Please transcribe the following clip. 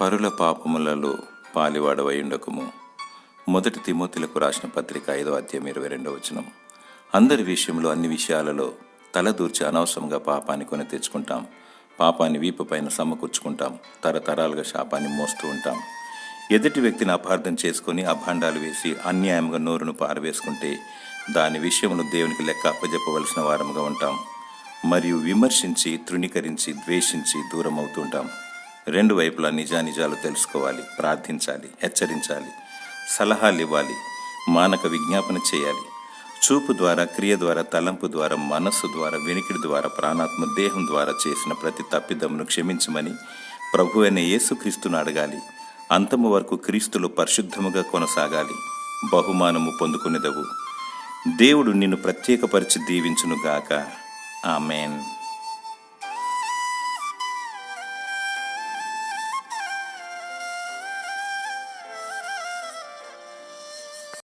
పరుల పాపములలో పాలివాడవయుండకము. మొదటి తిమోతిలకు రాసిన పత్రిక ఐదో అధ్యాయం ఇరవై రెండో వచనం. అందరి విషయంలో అన్ని విషయాలలో తలదూర్చి అనవసరంగా పాపాన్ని కొని తెచ్చుకుంటాం. పాపాన్ని వీపు పైన సమకూర్చుకుంటాం. తరతరాలుగా శాపాన్ని మోస్తూ ఉంటాం. ఎదుటి వ్యక్తిని అపార్థం చేసుకొని అభాండాలు వేసి అన్యాయంగా నోరును పారవేసుకుంటే దాని విషయంలో దేవునికి లెక్క అప్పజెప్పవలసిన వారముగా ఉంటాం. మరియు విమర్శించి తృణీకరించి ద్వేషించి దూరం అవుతుంటాం రెండు వైపులా నిజానిజాలు తెలుసుకోవాలి ప్రార్థించాలి హెచ్చరించాలి సలహాలు ఇవ్వాలి మానక విజ్ఞాపన చేయాలి. చూపు ద్వారా క్రియ ద్వారా తలంపు ద్వారా మనస్సు ద్వారా వినికిడి ద్వారా ప్రాణాత్మ దేహం ద్వారా చేసిన ప్రతి తప్పిదమును క్షమించమని ప్రభు అయిన యేసుక్రీస్తును అడగాలి. అంతము వరకు క్రీస్తులు పరిశుద్ధముగా కొనసాగాలి. బహుమానము పొందుకునేదవు దేవుడు నిన్ను ప్రత్యేకపరిచి దీవించునుగాక. ఆమెన్.